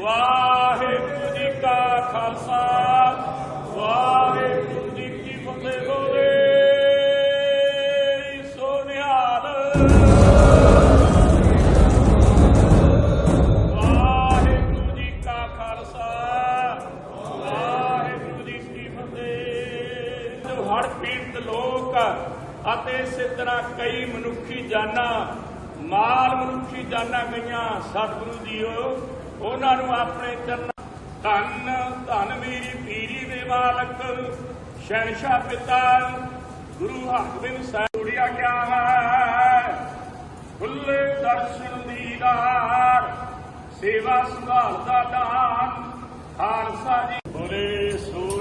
ਵਾਹਿਗੁਰੂ ਜੀ ਕਾ ਖਾਲਸਾ, ਵਾਹਿਗੁਰੂ ਜੀ ਕੀ ਫਤਿਹ ਬੋਲੇ। ਸੋ ਨਿਹਾਲ ਅਤੇ ਇਸੇ ਤਰ੍ਹਾਂ ਕਈ ਮਨੁੱਖੀ ਜਾਨਾਂ, ਮਾਲ ਮਨੁੱਖੀ ਜਾਨਾਂ ਗਈਆਂ, ਸਤਿਗੁਰੂ ਜੀਓ ਉਹਨਾਂ ਨੂੰ ਆਪਣੇ ਚਰਨ ਧੰਨ ਧੰਨ ਮੇਰੀ ਪੀਰੀ ਦੇ ਮਾਲਕ ਸ਼ਹਿਨशाह ਪਿਤਾ ਗੁਰੂ ਹਰਗੋਬਿੰਦ ਸਾਹਿਬ ਜੁੜਿਆ ਗਿਆ ਹੈ। ਖੁੱਲੇ ਦਰਸ਼ਨ ਦੀਦਾਰ ਸੇਵਾ ਸੁਧਾਰ ਦਾ ਦਾਨ ਖਾਲਸਾ ਜੀ। ਬੋਲੇ ਸੋ